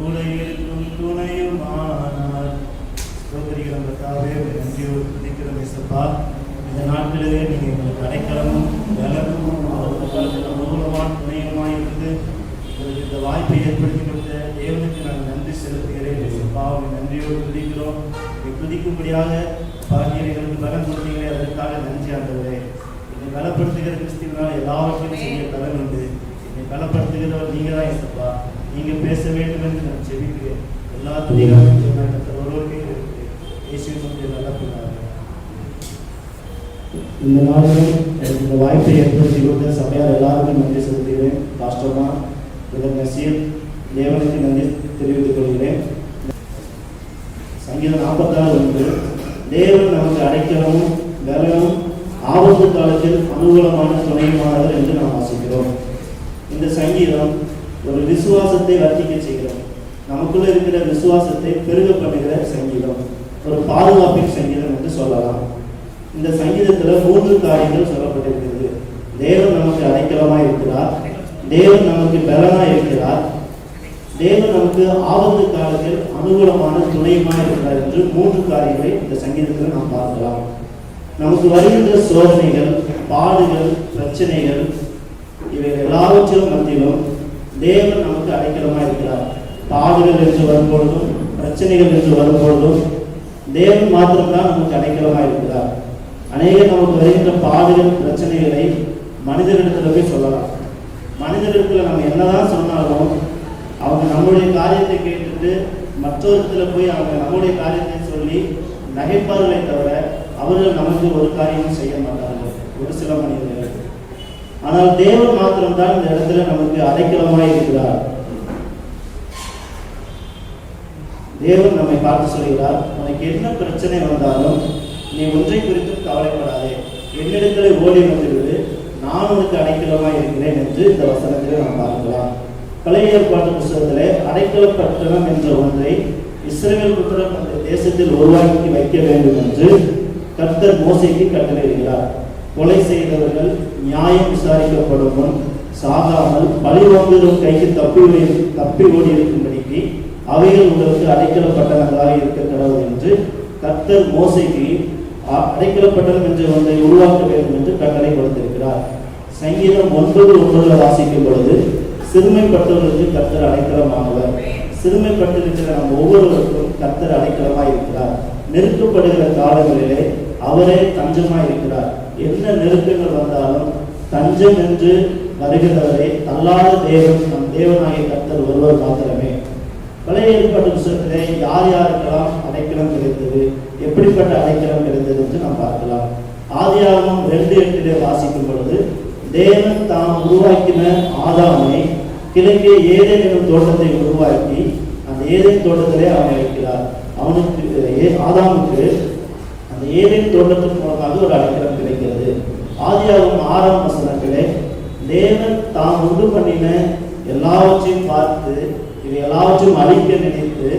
காலத்தில் கூட இருக்கும் துணையுமானார். ஸ்தோத்திரிக்கிறோம் கர்த்தாவே உம்மை நன்றியோடு துதிக்கிறோம் இயேசப்பா இந்த நாட்களிலே நீங்கள் எங்களுக்கு அடைக்கலமும் பலனும் காலத்தில் மூலமான துணையுமாய் இருந்து உங்களுக்கு இந்த வாய்ப்பை ஏற்படுத்தி கொடுத்த தேவனுக்கு நான் நன்றி செலுத்துகிறேன் இயேசப்பா உம்மை நன்றியோடு துதிக்கிறோம். உம்மை துதிக்கும்படியாக பாக்கியர்களுக்கு பலன் கொடுத்தீங்களே அதற்காக நன்றி ஆண்டவரே. என்னை பலப்படுத்துகிற கிறிஸ்துவனால் எல்லாவற்றையும் செய்ய பலன் உண்டு. என்னை பலப்படுத்துகிறவர் நீங்கள் தான் இயேசப்பா நீங்கள் பேச வேண்டும் என்று நான் செபிக்கிறேன். எல்லா துணிகளும் இந்த நாளிலும் எனக்கு இந்த வாய்ப்பை ஏற்படுத்தி கொடுத்த சபையார் எல்லாருக்கும் நன்றி செலுத்துகிறேன். பாஸ்டர்மா இதன் நசீர் தேவனுக்கு நன்றி தெரிவித்துக் கொள்கிறேன். சங்கீதம் நாற்பத்தாறு ஒன்று தேவன் நமக்கு அடைக்கலமும் வேலையும் ஆபத்து காலத்தில் அனுகூலமான துணையுமானவர் என்று நாம் வாசிக்கிறோம் இந்த சங்கீதம் ஒரு விசுவாசத்தை வர்த்திக்க செய்கிறோம். நமக்குள்ள இருக்கிற விசுவாசத்தை பெருக பண்ணுகிற சங்கீதம் ஒரு பாதுகாப்பின் சங்கீதம் என்று சொல்லலாம். இந்த சங்கீதத்துல மூன்று காரியங்கள் சொல்லப்பட்டிருக்கிறது. தேவன் நமக்கு அடைக்கலமா இருக்கிறார். தேவன் நமக்கு பலனா இருக்கிறார். தேவன் நமக்கு ஆபத்து காலத்தில் அனுகூலமான துணையுமா இருக்கிறார் என்று மூன்று காரியங்களை இந்த சங்கீதத்தில் நாம் பார்க்கலாம். நமக்கு வருகின்ற சோதனைகள் பாடுகள் பிரச்சனைகள் இவை எல்லாவற்றிலும் மத்தியிலும் தேவன் நமக்கு அடைக்கலமாக இருக்கிறார். பாடுகள் என்று வரும்பொழுதும் பிரச்சனைகள் என்று வரும்பொழுதும் தேவன் மாத்திரம்தான் நமக்கு அடைக்கலமாக இருக்கிறார். அநேக நமக்கு வருகின்ற பாடுகள் பிரச்சனைகளை மனிதர்களிடத்துல போய் சொல்லலாம். மனிதர்களிடத்துல நம்ம என்னதான் சொன்னாலும் அவங்க நம்முடைய காரியத்தை கேட்டுட்டு மற்றொருத்துல போய் அவங்க நம்முடைய காரியத்தை சொல்லி நகைப்பார்களே தவிர அவர்கள் நமக்கு ஒரு காரியமும் செய்ய மாட்டார்கள். ஒரு சில மனிதர்கள். ஆனால் தேவன் மாத்திரம்தான் இந்த இடத்துல நமக்கு அடைக்கலமாய் இருக்கிறார். தேவன் நம்மை பார்த்து சொல்கிறார் உனக்கு என்ன பிரச்சனை வந்தாலும் நீ ஒன்றை குறித்தும் கவலைப்படாதே. என்னிடத்தில் ஓடி வந்துவிடு. நான் உனக்கு அடைக்கலமாய் இருக்கிறேன் என்று இந்த வசனத்திலே நாம் பார்க்கலாம். பழைய ஏற்பாட்டு புஸ்தகத்திலே அடைக்கலப்பட்டணம் என்ற ஒன்றை இஸ்ரேல் புத்திரன் அந்த தேசத்தில் உருவாக்கி வைக்க வேண்டும் என்று கர்த்தர் மோசைக்கு கட்டளையிடுகிறார். கொலை செய்தவர்கள் நியாயம் விசாரிக்கப்படும் முன் சாகாமல் பழிவாங்குகிறோம் கைக்கு தப்பி தப்பி ஓடி இருக்கும்படிக்கு அவைகள் உங்களுக்கு அடைக்கலப்பட்டனங்களாக இருக்க கடவுள் என்று கர்த்தர் மோசைக்கு அடைக்கலப்பட்டனம் என்று ஒன்றை உருவாக்க வேண்டும் என்று கட்டளை கொடுத்திருக்கிறார். சங்கீதம் ஒன்பது ஒன்பதுல வாசிக்கும் பொழுது சிறுமைப்பட்டவர்களுக்கு கர்த்தர் அடைக்கலமானவர். சிறுமைப்பட்டிருக்கிற நம் ஒவ்வொருவருக்கும் கர்த்தர் அடைக்கலமாய் இருக்கிறார் நெருக்கப்படுகிற காலங்களிலே அவரே தஞ்சமாய் இருக்கிறார் என்ன நெருக்கங்கள் வந்தாலும் தஞ்சம் என்று வருகிறவரை அல்லாத தேவன் நம் தேவனாகிய கத்தர் ஒருவர் மாத்திரமே. பழைய ஏற்பாட்டு புத்தகத்திலே யார் யாருக்கெல்லாம் அடைக்கலம் கிடைத்தது எப்படிப்பட்ட அடைக்கலம் கிடைத்தது என்று நாம் பார்க்கலாம். ஆதியாகமம் ரெண்டு எட்டிலே வாசிக்கும் பொழுது தேவன் தாம் உருவாக்கின ஆதாமை கிழக்கே ஏதேன் எனும் தோட்டத்தை உருவாக்கி அந்த ஏதேன் தோட்டத்திலே அவனை வைக்கிறார். அவனுக்கு ஆதாமுக்கு அந்த ஏதேன் தோட்டத்தின் மூலமாக ஒரு அடைக்கலம் ஆதியாகும் ஆறாம் வசனத்திலே தேவன் தாம் உண்டு பண்ணின எல்லாவற்றையும் பார்த்து இவை எல்லாவற்றையும் அழிக்க நினைத்து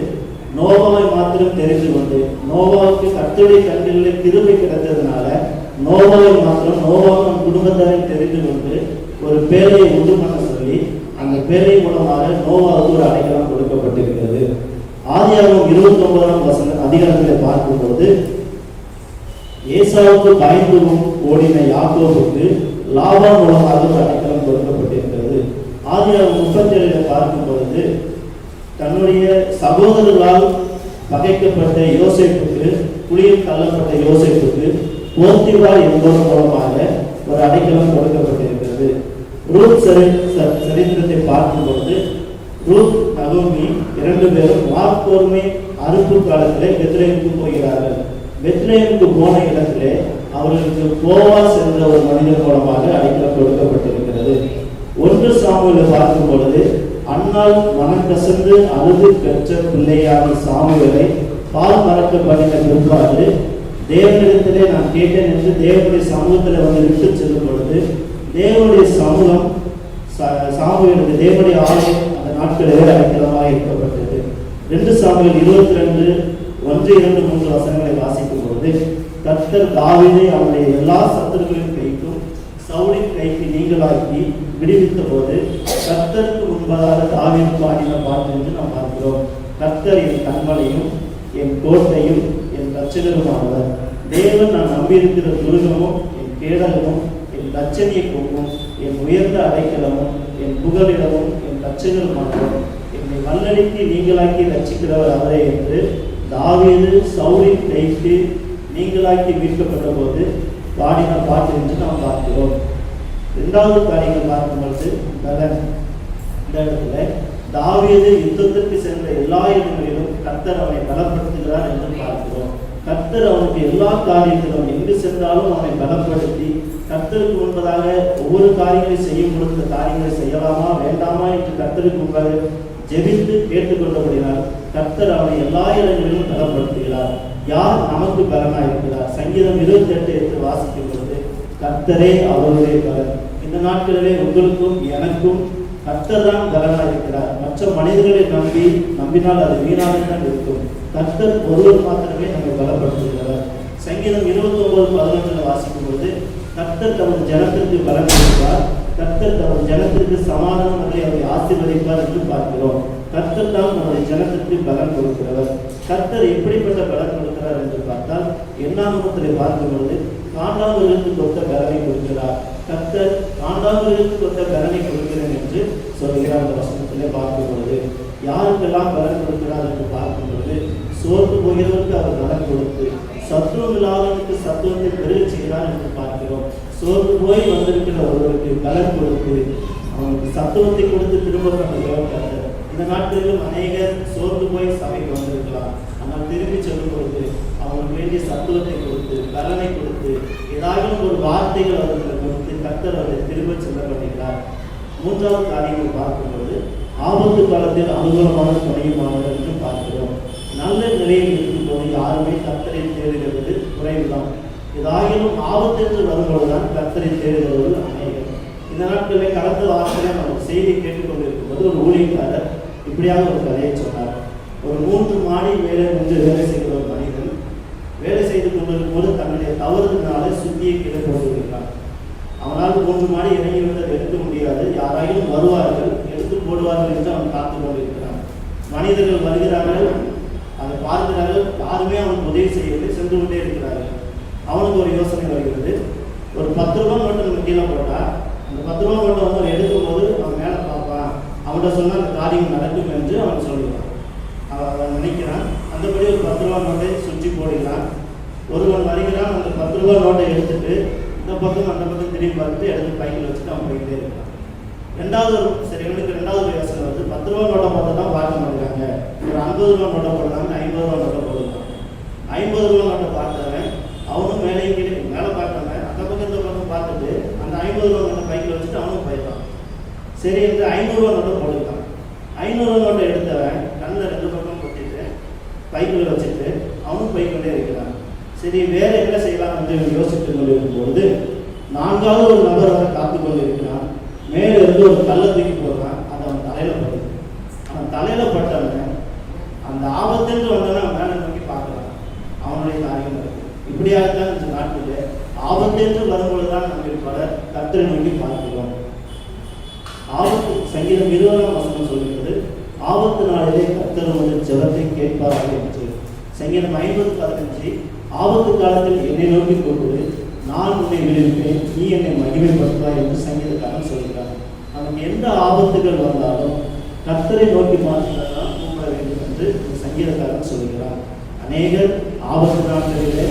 நோவாவை மாத்திரம் தெரிந்து கொண்டு நோவாவுக்கு கர்த்தருடைய கண்களில் திரும்பி கிடைத்ததுனால நோவாவை மாத்திரம் நோவாவின் குடும்பத்தாரை தெரிந்து கொண்டு ஒரு பேரையை உண்டு பண்ண சொல்லி அந்த பேரை மூலமாக நோவாவுக்கு ஒரு அடைக்கலம் கொடுக்கப்பட்டிருக்கிறது. ஆதியாகமம் இருபத்தி ஒன்பதாம் வசன அதிகாரத்தில் பார்க்கும்போது ஏசாவுக்கு பயந்துவும் ஓடின யாக்கோவுக்கு லாபம் மூலமாக ஒரு கொடுக்கப்பட்டிருக்கிறது. ஆகிய முப்பத்தி ஏழு பார்க்கும் பொழுது தன்னுடைய சகோதரர்களால் பகைக்கப்பட்ட யோசிப்புக்கு குளியில் தள்ளப்பட்ட யோசிப்புக்கு போர்த்திவாள் என்பவர் மூலமாக ஒரு அடைக்கலம் கொடுக்கப்பட்டிருக்கிறது. ரூத் சரி சரித்திரத்தை சரித்திரத்தை பார்க்கும்போது ரூத் நகோமி இரண்டு பேரும் வார்போர்மை அறுப்பு காலத்திலே பெத்லேமுக்கு போகிறார்கள். பெத்லேமுக்கு போன இடத்திலே அவர்களுக்கு கோவா என்ற ஒரு மனிதர் மூலமாக அடைக்கலம் கொடுக்கப்பட்டிருக்கிறது. ஒன்று சாமுவேலை பார்க்கும் பொழுது அண்ணால் மனக்கசந்து அழுது பெற்ற பிள்ளையான சாமுவேலை பால் மறக்க பண்ணின பிற்பாடு தேவனிடத்திலே நான் கேட்டேன் என்று தேவனுடைய சமூகத்தில் வந்து விட்டு செல்லும் பொழுது தேவனுடைய சமூகம் சா- சாமுவேலுக்கு தேவனுடைய ஆலயம் அந்த நாட்களிலே அடிக்கலமாக இருக்கப்பட்டது. ரெண்டு சாமியில் இருபத்தி ரெண்டு ஒன்று இரண்டு மூன்று வசனங்களை வாசிக்கும் பொழுது கத்தர் தாவிதை அவருடைய எல்லா சத்துருக்களின் கைக்கும் சவுளின் கைக்கு நீங்களாக்கி விடுவித்த போது கத்தருக்கு முன்பதாக தாவீது பாடின பாட்டு என்று நாம் பார்க்கிறோம். கர்த்தர் என் கண்மலையும் என் கோட்டையும் என் ரட்சகருமானவர் தேவன் நான் நம்பியிருக்கிற துருகமும் என் கேடகமும் என் லட்சணிய கொம்பும் என் உயர்ந்த அடைக்கலமும் என் புகலிடமும் என் லட்சகருமானவர் என்னை வல்லடித்து நீங்களாக்கி ரச்சிக்கிறவர் அவரே என்று தாவீது சௌரின் கைக்கு நீங்களாக்கி மீட்கப்பட்ட போது பாடின பார்த்து என்று நாம் பார்க்கிறோம். இரண்டாவது காரியங்கள் பார்க்கும்பொழுது பலன் இந்த இடத்துல தாவியது யுத்தத்திற்கு சென்ற எல்லா இடங்களிலும் கர்த்தர் அவனை பலப்படுத்துகிறார் என்று பார்க்கிறோம். கர்த்தர் அவனுக்கு எல்லா காரியத்திலும் எங்கு சென்றாலும் அவனை பலப்படுத்தி கர்த்தருக்கு முன்பதாக ஒவ்வொரு காரியங்களை செய்யும் பொழுது இந்த காரியங்களை செய்யலாமா வேண்டாமா என்று கர்த்தருக்கு முன்பாக ஜெபித்து கேட்டுக்கொண்டபடினால் கர்த்தர் அவனை எல்லா இடங்களிலும் பலப்படுத்துகிறார் யார் நமக்கு பலனாக இருக்கிறார் சங்கீதம் இருபத்தி எட்டு என்று வாசிக்கும் பொழுது கர்த்தரே அவருடைய பலன். இந்த நாட்களிலே உங்களுக்கும் எனக்கும் கர்த்தர் தான் பலனாக இருக்கிறார் மற்ற மனிதர்களை நம்பி நம்பினால் அது வீணாகத்தான் இருக்கும். கர்த்தர் ஒருவர் மாத்திரமே நம்மை பலப்படுத்துகிறார். சங்கீதம் இருபத்தி ஒன்பது பதினொன்றில் வாசிக்கும் பொழுது கர்த்தர் தமது ஜனத்திற்கு பலன் கொடுப்பார். கர்த்தர் தமது ஜனத்திற்கு சமாதானம் அதை அவர் ஆசீர்வதிப்பார் என்று பார்க்கிறோம். கர்த்தர் தான் நம்முடைய ஜனத்திற்கு பலன் கொடுக்கிறவர். கர்த்தர் எப்படிப்பட்ட பலன் கொடுக்கிறார் என்று பார்த்தால் எண்ணாமத்திலே பார்க்கும் பொழுது காண்டாமர்களுக்கு கொடுத்த பலனை கொடுக்கிறார். கர்த்தர் காண்டாமர்களுக்கு கொத்த பலனை கொடுக்கிறேன் என்று சொல்கிறார் அந்த வசனத்திலே பார்க்கும் பொழுது யாருக்கெல்லாம் பலன் கொடுக்கிறார் என்று பார்க்கும் பொழுது சோர்ந்து போகிறவருக்கு அவர் பலன் கொடுத்து சத்துவம் இல்லாதவனுக்கு சத்துவத்தை பெருக செய்கிறார் என்று பார்க்கிறோம். சோர்ந்து போய் வந்திருக்கிற ஒருவருக்கு பலன் கொடுத்து அவனுக்கு சத்துவத்தை கொடுத்து திரும்ப இந்த நாட்களிலும் அநேகர் சோர்ந்து போய் சபைக்கு வந்திருக்கலாம். ஆனால் திரும்பி செல்லும் பொழுது அவங்களுக்கு வேண்டிய சத்துவத்தை கொடுத்து பலனை கொடுத்து ஏதாவது ஒரு வார்த்தைகள் அவர்களை கொடுத்து கத்தர் அவரை திரும்ப செல்ல பண்ணுகிறார் மூன்றாவது காரியங்கள் பார்க்கும்போது ஆபத்து காலத்தில் அனுகூலமான துணையுமானவர் என்று பார்க்கிறோம். நல்ல நிலையில் இருக்கும்போது யாருமே கத்தரை தேடுகிறது குறைவுதான். ஏதாயினும் ஆபத்து என்று வரும்பொழுதுதான் கத்தரை தேடுகிறவர்கள் அநேகம் இந்த நாட்களில் கடந்த வாரத்தில் நம்ம செய்தி கேட்டுக்கொண்டிருக்கும்போது ஒரு ஊழியக்காரர் இப்படியாக ஒரு கதையை சொன்னார். ஒரு மூன்று மாடி மேலே வந்து வேலை செய்கிற ஒரு மனிதன் வேலை செய்து கொண்டிருக்கும் போது தன்னுடைய தவறுனால சுத்தியை கீழே போட்டுவிடுகிறான் அவனால் மூன்று மாடி இறங்கி வந்து அதை எடுக்க முடியாது. யாராயிலும் வருவார்கள் எடுத்து போடுவார்கள் என்று அவன் காத்து கொண்டிருக்கிறான். மனிதர்கள் வருகிறார்கள் அதை பார்க்கிறார்கள். யாருமே அவனுக்கு உதவி செய்யவில்லை சென்று கொண்டே இருக்கிறார்கள். அவனுக்கு ஒரு யோசனை வருகிறது. ஒரு பத்து ரூபாய் நோட்டு நம்ம கீழே போட்டா அந்த பத்து ரூபாய் நோட்டை வந்து அவன் எடுக்கும் போது அவன் அவன்கிட்ட சொன்னால் அந்த காரியம் நடக்கும் என்று அவன் சொல்லுவான் அவன் அவன் நினைக்கிறான். அந்தபடி ஒரு பத்து ரூபா நோட்டை சுற்றி போடுகிறான். ஒருவன் வருகிறான். அந்த பத்து ரூபா நோட்டை எடுத்துட்டு இந்த பக்கம் அந்த பக்கம் திரும்பி பார்த்துட்டு எடுத்து பைக்கில் வச்சுட்டு அவன் போயிட்டே இருக்கான். ரெண்டாவது சரி இவனுக்கு ரெண்டாவது யோசனை வந்து பத்து ரூபா நோட்டை போட்டு தான் பார்க்க மாட்டேங்கிறாங்க. ஒரு ஐம்பது ரூபா நோட்டை போடுறாங்க ஐம்பது ரூபா நோட்டை போடுறாங்க ஐம்பது ரூபா நோட்டை பார்த்தவன் அவனும் மேலே கீழே மேலே பார்த்தவன் அந்த பக்கம் இந்த பக்கம் பார்த்துட்டு அந்த ஐம்பது ரூபா நோட்டை பைக்கில் வச்சுட்டு அவனும் போயிட்டான் சரி இந்த ஐநூறுரூவா நோட்டை போட்டுட்டான் ஐநூறு நோட்டை எடுத்தவன் கண்ணில் ரெண்டு பக்கம் கொட்டிட்டு பைக்கில் வச்சுட்டு அவனும் பைக்கிலே இருக்கிறான். சரி வேற என்ன செய்யலாம் என்று யோசித்துக் கொண்டிருக்கும்போது நான்காவது ஒரு நபர் வரை காத்து கொண்டு இருக்கிறான் மேலே இருந்து ஒரு கல்லை தூக்கி போடுறான். அது அவன் தலையில படுது. அவன் தலையில பட்டவன் அந்த ஆபத்துன்னு வந்தவன் அவன் மேலே நோக்கி பார்க்கலாம் அவனுடைய காரியம் இருக்கு இப்படியாகத்தான் இந்த நாட்டில் ஆபத்தென்று வரும்பொழுதுதான் நம்ம பலர் கத்தரை நோக்கி சங்கீதம் இருபதாம் வசனம் சொல்கிறது ஆபத்து நாளிலே கத்தர் உமது ஜபத்தை கேட்பார்கள் என்று. சங்கீதம் ஐம்பது பதினஞ்சு ஆபத்து காலத்தில் என்னை நோக்கி கொண்டு நான் உன்னை விடுவிப்பேன் நீ என்னை மகிமைப்படுத்துவாய் என்று சங்கீதக்காரன் சொல்கிறார் நமக்கு எந்த ஆபத்துகள் வந்தாலும் கத்தரை நோக்கி மாற்றினால்தான் கூப்பிட வேண்டும் என்று இந்த சங்கீதக்காரன் சொல்கிறார் அநேகர் ஆபத்து நாட்களிலே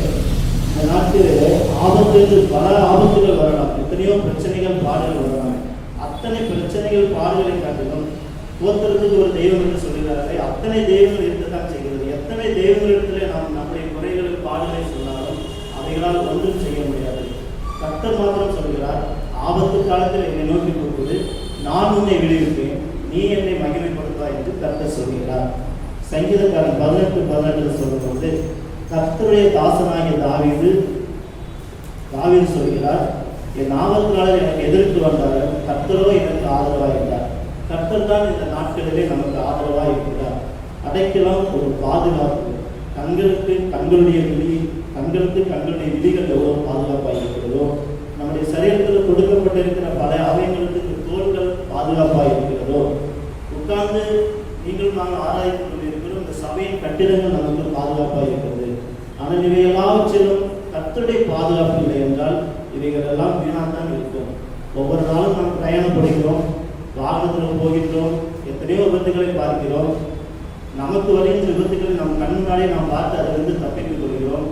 இந்த நாட்களிலே ஆபத்து என்று பல ஆபத்துகள் வரலாம். எத்தனையோ பிரச்சனைகள் பாடல்கள் வரலாம். அத்தனை பிரச்சனைகள் பாடுகளை காட்டிலும் ஒருத்தருக்கு ஒரு தெய்வம் என்று சொல்கிறார்களே அத்தனை தெய்வங்கள் இருக்கத்தான் செய்கிறது. எத்தனை தெய்வங்களிடத்திலே நாம் நம்முடைய குறைகளை பாடுகளை சொன்னாலும் அவைகளால் ஒன்றும் செய்ய முடியாது. கர்த்தர் மாத்திரம் சொல்கிறார் ஆபத்து காலத்தில் என்னை நோக்கி கூப்பிடு நான் உன்னை விடுவிப்பேன் நீ என்னை மகிமைப்படுத்துவாய் என்று கர்த்தர் சொல்கிறார். சங்கீதக்காரன் பதினெட்டு பதினெட்டு சொல்லும்போது கர்த்தருடைய தாசனாகிய தாவிது தாவிது சொல்கிறார் என் நாவல்களால் எனக்கு எதிர்த்து வந்தார்கள் கர்த்தரோ எனக்கு ஆதரவாக இருந்தார். கர்த்தர் தான் இந்த நாட்களிலே நமக்கு ஆதரவாக இருக்கிறார் அடைக்கலம் ஒரு பாதுகாப்பு. தங்களுக்கு கண்களுடைய விதி தங்களுக்கு தங்களுடைய விதிகள் எவ்வளவு பாதுகாப்பாக இருக்கிறதோ நம்முடைய சரீரத்தில் கொடுக்கப்பட்டிருக்கிற பல அவயங்களுக்கு தோள்கள் பாதுகாப்பாக இருக்கிறதோ உட்கார்ந்து நீங்கள் நாங்கள் ஆராய்ந்து கொண்டிருக்கிறோம். இந்த சபையின் கட்டிடங்கள் நமக்கு பாதுகாப்பாக இருக்கிறது. ஆனால் இவை எல்லாவற்றிலும் கத்தருடைய பாதுகாப்பு இல்லை என்றால் இவைகள் எல்லாம் வீணாக இருக்கும். ஒவ்வொரு நாளும் நாம் பிரயாணப்படுகிறோம் வாகனத்தில் போகின்றோம் எத்தனையோ விபத்துகளை பார்க்கிறோம். நமக்கு வருகின்ற விபத்துக்களை நம் கண் முன்னாலே நாம் பார்த்து அதிலிருந்து தப்பித்துக் கொள்கிறோம்.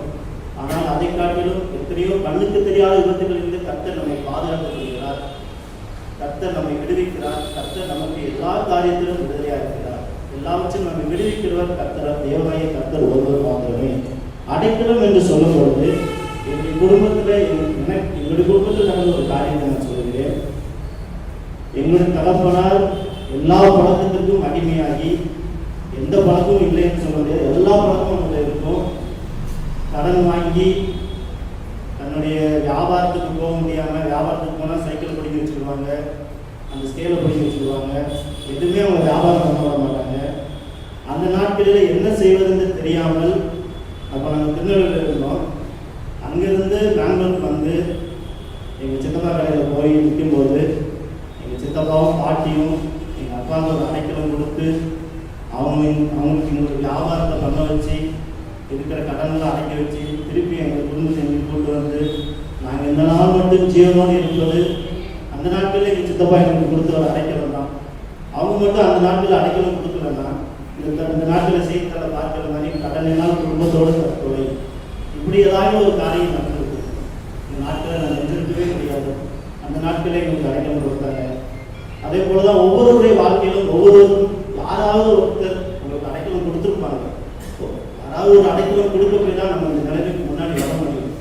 ஆனால் அதை காட்டிலும் எத்தனையோ கண்ணுக்கு தெரியாத விபத்துகளிலிருந்து கர்த்தர் நம்மை பாதுகாத்துக் கொள்கிறார். கர்த்தர் நம்மை விடுவிக்கிறார். கர்த்தர் நமக்கு எல்லா காரியத்திலும் விடுதலையாக இருக்கிறார். எல்லாவற்றையும் நம்மை விடுவிக்கிறவர் கர்த்தர். தேவனாய கர்த்தர் ஒருவர் மாத்திரமே அடைக்கலம் என்று சொல்லும் பொழுது எங்கள் குடும்பத்தில் எனக்கு எங்களுடைய குடும்பத்தில் நடந்த ஒரு காரியத்தை நான் சொல்லுகிறேன். எங்களுடைய தலைப்பனால் எல்லா பழக்கத்திற்கும் அடிமையாகி எந்த பழக்கமும் இல்லைன்னு சொல்ல முடியாது. எல்லா பழக்கமும் அதில் இருக்கும். கடன் வாங்கி தன்னுடைய வியாபாரத்துக்கு போக முடியாமல் வியாபாரத்துக்கு போனால் சைக்கிள் பிடிக்க வச்சுருவாங்க. அந்த ஸ்கேலை பிடிக்க வச்சுருவாங்க. எதுவுமே அவங்க வியாபாரம் பண்ண விட மாட்டாங்க. அந்த நாட்களில் என்ன செய்வதுன்னு தெரியாமல் அப்போ நாங்கள் திருநெல்வேலியில் இருந்தோம். அங்கேருந்து பெங்களூருக்கு வந்து எங்கள் சித்தப்பா கடையில் போய் நிற்கும்போது எங்கள் சித்தப்பாவும் பாட்டியும் எங்கள் அப்பாவுக்கு ஒரு அடைக்கலம் கொடுத்து அவங்க அவங்களுக்கு எங்களுக்கு வியாபாரத்தை பண்ண வச்சு இருக்கிற கடன்களை அடைக்க வச்சு திருப்பி எங்கள் குடும்பத்தை எங்களுக்கு கூட்டு வந்து நாங்கள் இந்த நாள் மட்டும் ஜீவனோடு இருப்பது அந்த நாட்களில் எங்கள் சித்தப்பா எங்களுக்கு கொடுத்த ஒரு அடைக்கலம் தான். அவங்க மட்டும் அந்த நாட்களில் அடைக்கலம் கொடுக்கலன்னா இந்த இந்த நாட்டில் செய்தித்தாளை பார்க்கிற மாதிரி கடன் எல்லாம் குடும்பத்தோடு தற்கொலை. இப்படி ஏதாவது ஒரு காரியம் நடந்திருக்கு. இந்த நாட்களில் நான் எதிர்க்கவே முடியாது. அந்த நாட்களே எங்களுக்கு அடைக்கலம் கொடுத்தாங்க. அதே போல தான் ஒவ்வொருவருடைய வாழ்க்கையிலும் ஒவ்வொருவருக்கும் யாராவது ஒருத்தர் உங்களுக்கு அடைக்கலம் கொடுத்துருப்பாங்க. யாராவது ஒரு அடைக்கலம் கொடுக்க போய் தான் நம்ம இந்த நிலைமைக்கு முன்னாடி வர முடியும்.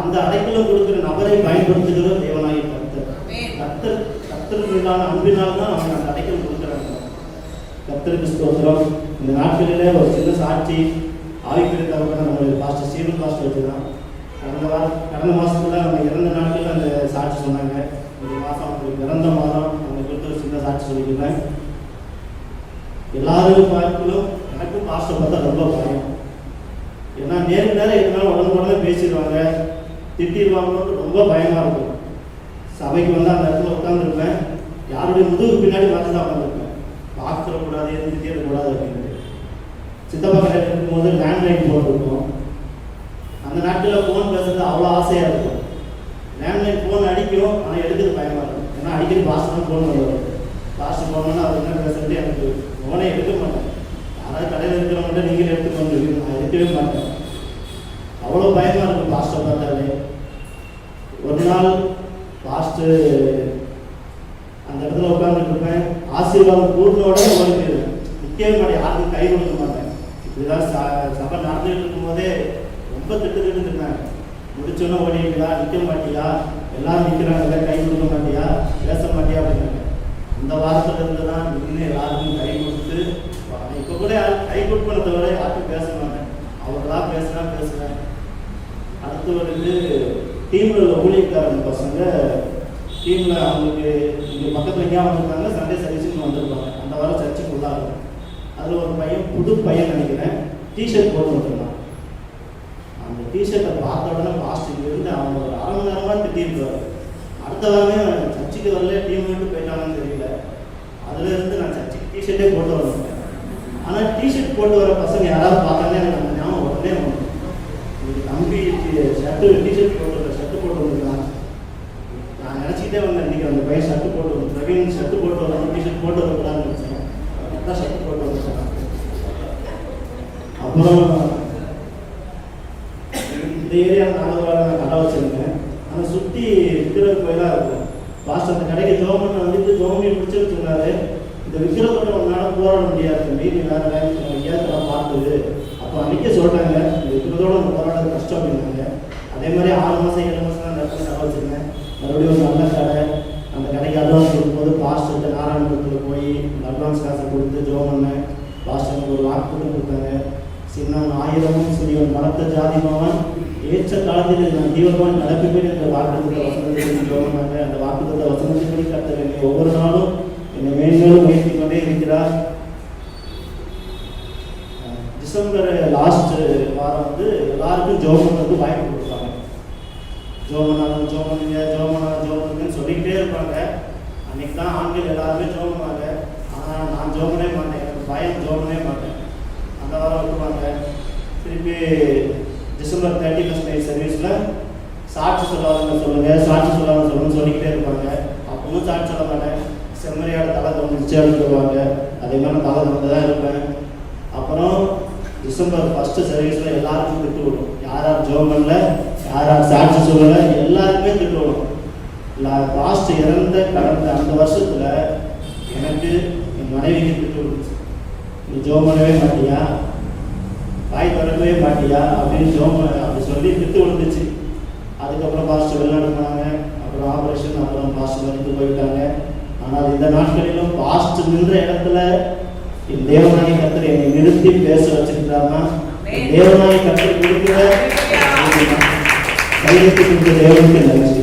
அந்த அடைக்கலம் கொடுக்கிற நபரை பயன்படுத்துகிற தேவனாய கர்த்தர். கர்த்தர் கர்த்தர் மீதான அன்பினால் தான் அவங்க அந்த அடைக்கலம் கொடுக்குறாங்க கர்த்தருக்கு ஸ்தோத்திரம். இந்த நாட்களிலே ஒரு சின்ன சாட்சி ஆவிக்குரிய தகவல் லாஸ்ட்டு பாஸ்டர் சீனு பாஸ்டர் கடந்த வாரம் கடந்த மாதத்துல அவங்க இறந்த நாட்களில் அந்த சாட்சி சொன்னாங்க. ஒரு மாதம் அவங்களுக்கு இறந்த மாதம் அவங்க கொடுத்த சின்ன சாட்சி சொல்லியிருந்தேன். எல்லாரும் பார்க்கலும் எனக்கும் பாஸ்டர் பார்த்தா ரொம்ப பயம். ஏன்னா நேருக்கு நேரம் எதுனாலும் உடனே உடனே பேசிடுவாங்க. திட்டிடுவாங்கன்னு ரொம்ப பயமாக இருக்கும். சபைக்கு வந்து அந்த இடத்துல உட்காந்துருப்பேன் யாருடைய முதுகு பின்னாடி பார்த்து தான் உட்காந்துருப்பேன் பார்த்துடக்கூடாது எதுக்கிட்டே இருக்கக்கூடாது அப்படின்னு. சித்தப்பா கடையில் இருக்கும்போது லேண்ட்லைன் ஃபோன் இருக்கும் அந்த நாட்டில் ஃபோன் பேசுறது அவ்வளோ ஆசையாக இருக்கும். லேண்ட்லைன் ஃபோன் அடிக்கிறோம் ஆனால் எடுக்கிறது பயமாக இருக்கும். ஏன்னா அடிக்கடி பாஸ் தான் ஃபோன் பண்ணுவார் பாஸ்ட்டு போனோன்னா அவர் என்ன பேசுறது எனக்கு ஃபோனே எடுக்க மாட்டேன் யாராவது கடையில் இருக்கிறவங்கள்ட்ட நீங்கள் எடுத்துக்கோங்க. நான் எடுக்கவே மாட்டேன். அவ்வளோ பயமாக இருக்கும் பாஸ்டர் பார்த்தாலே. ஒரு நாள் பாஸ்டர் அந்த இடத்துல உட்காந்துட்டு இருப்பேன். ஆசீர்வாதம் கூட்டினோட ஓடிட்டு நிற்கவே மாட்டேன். யாருக்கும் கை கொடுக்க மாட்டேன். இப்படிதான் ச- சபை நடந்துகிட்டு இருக்கும்போதே முப்பத்தெட்டு திட்டு திட்டு இருந்தாங்க முடிச்சோன்னே ஓடிட்டா நிற்க மாட்டியா? எல்லாம் நிற்கிறாங்க கை கொடுக்க மாட்டியா? பேச மாட்டியா அப்படின்னாங்க. இந்த வாரத்துல இருந்து தான் நின்று எல்லாருக்கும் கை கொடுத்து இப்போ கூட யாரும் கை கொடுப்பதை தவிர யாருக்கும் பேச மாட்டேன். அவர்களா பேசுனா பேசுறேன். அடுத்து வந்து டீம்ல உள்ள ஊழியக்காரங்க பசங்க டீம்ல அவங்களுக்கு இங்க பக்கத்துல எங்கேயா வந்திருக்காங்க சண்டே சர்வீஸுக்கு வந்திருப்பாங்க. அந்த வாரம் சர்ச்சுக்கு உள்ளாங்க அதுல ஒரு பையன் புது பையன் நினைக்கிறேன். டிஷர்ட் போட்டு வந்திருந்தான். டிஷர்ட்டை பார்த்த உடனே பாஸ்ட் இருந்து அவங்க ஒரு அரை மணி நேரமாக திட்டிருப்பாரு அடுத்த வாரமே சர்ச்சுக்கு வரல டீம் விட்டு போயிட்டாங்கன்னு தெரியல. அதுலேருந்து நான் சர்ச்சுக்கு டிஷர்ட்டே போட்டு வரேன் ஆனால் டிஷர்ட் போட்டு வர பசங்க யாராவது பார்த்தாலே எனக்கு அந்த ஞாபகம் உடனே வரும் தம்பி ஷர்ட்டு டிஷர்ட் போட்டு வர ஷர்ட் போட்டு வந்திருக்கான் நான் நினச்சிக்கிட்டே வந்தேன் இன்றைக்கி அந்த பையன் ஷர்ட்டு போட்டு வந்து பிரவீன் ஷர்ட்டு போட்டு வரலாம் டிஷர்ட் போட்டு வரக்கூடாதுன்னு நினச்சேன். கரெக்டாக ஷர்ட் போட்டு வந்துட்டேன். அப்புறம் இந்த ஏரியா நாகர்வாட நான் கடை வச்சிருந்தேன் ஆனால் சுற்றி விக்கிர கோயிலாக இருக்கும். லாஸ்ட் அந்த கடைக்கு ஜோமன் வந்துட்டு ஜோமி பிடிச்சிருக்கிறாரு இந்த இந்த கோயில் உன்னால போராட முடியாது மீறி வேறு வேற வேலைக்கு எங்கேயாவது பார்த்தது. அப்போ அன்றைக்கே சொல்கிறாங்க இந்த விக்கிறதோட நம்ம போராடுறது கஷ்டம் அப்படின்னாங்க. அதே மாதிரி ஆறு மாதம் ஏழு மாதம் நான் இடத்துல கடை வச்சுருந்தேன். மறுபடியும் ஒரு நல்ல கடை. அந்த கடைக்கு அட்வான்ஸ் கொடுக்கும்போது பாஸ்டர்கிட்ட நாராயணபுரத்தில் போய் அட்வான்ஸ் காசை கொடுத்து ஜோ பண்ணேன் பாஸ்டருக்கு ஒரு வாக்கு கொடுத்தாங்க. சின்ன ஆயிரமும் சிறியவன் மரத்த ஜாதி ஏற்ற காலத்தில் நான் தீவிரமாக நடப்பிப்பேன் என்ற வாக்குத்த வசனத்தை அந்த வாக்குத்த வசனத்தின்படி கத்த வேண்டிய ஒவ்வொரு நாளும் என்னை மேன்மேலும் உயர்த்தி கொண்டே இருக்கிறார். டிசம்பர் லாஸ்ட் வாரம் வந்து எல்லாருக்கும் ஜோமன் வந்து வாய்ப்பு கொடுப்பாங்க. ஜோமனாலும் ஜோமனுங்க ஜோமனாலும் ஜோமனுங்கன்னு சொல்லிக்கிட்டே இருப்பாங்க. அன்னைக்கு தான் ஆண்கள் எல்லாருமே ஜோமனாங்க ஆனால் நான் ஜோமனே மாட்டேன். பயம் ஜோமனே மாட்டேன். அந்த வாரம் விட்டுருவாங்க திருப்பி டிசம்பர் தேர்ட்டி ஃபஸ்ட் நைட் சர்வீஸில் சாட்சி சொல்லாதவங்க சொல்லுங்கள் சாட்சி சொல்லாத சொல்லுங்க சொல்லிக்கிட்டே இருப்பாங்க. அப்பவும் சாட்சி சொல்ல மாட்டேன். செம்மறியோட தலை தோணுச்சு அப்படின்னு சொல்லுவாங்க. அதே மாதிரி நான் தலை தோண்டு தான் இருப்பேன். அப்புறம் டிசம்பர் ஃபஸ்ட்டு சர்வீஸில் எல்லாருக்கும் திட்டு விடும். யார் யார் ஜோமனில் யார் யார் சாட்சி சொல்லலை எல்லாருக்குமே திட்டு விடும். லாஸ்ட் இறந்த கடந்த அந்த வருஷத்தில் எனக்கு என் மனைவிக்கு திட்டு விடுச்சு நீ ஜோம் பண்ணவே மாட்டியா? வாய் திறக்கவே மாட்டியா? அப்படின்னு ஜோம் அப்படி சொல்லி திட்டு விழுந்துச்சு. அதுக்கப்புறம் பாஸ்டர் வெளிநாடு போனாங்க. அப்புறம் ஆப்ரேஷன் அப்புறம் பாஸ்டர் வந்து போயிட்டாங்க. ஆனால் இந்த நாட்களிலும் பாஸ்டர் நின்ற இடத்துல என் தேவனாய் கத்தர் என்னை நிறுத்தி பேச வச்சிருக்கிறாருன்னா தேவனாய் கத்தர் கொடுக்கிற கொடுத்த தேவனுக்கு நன்றி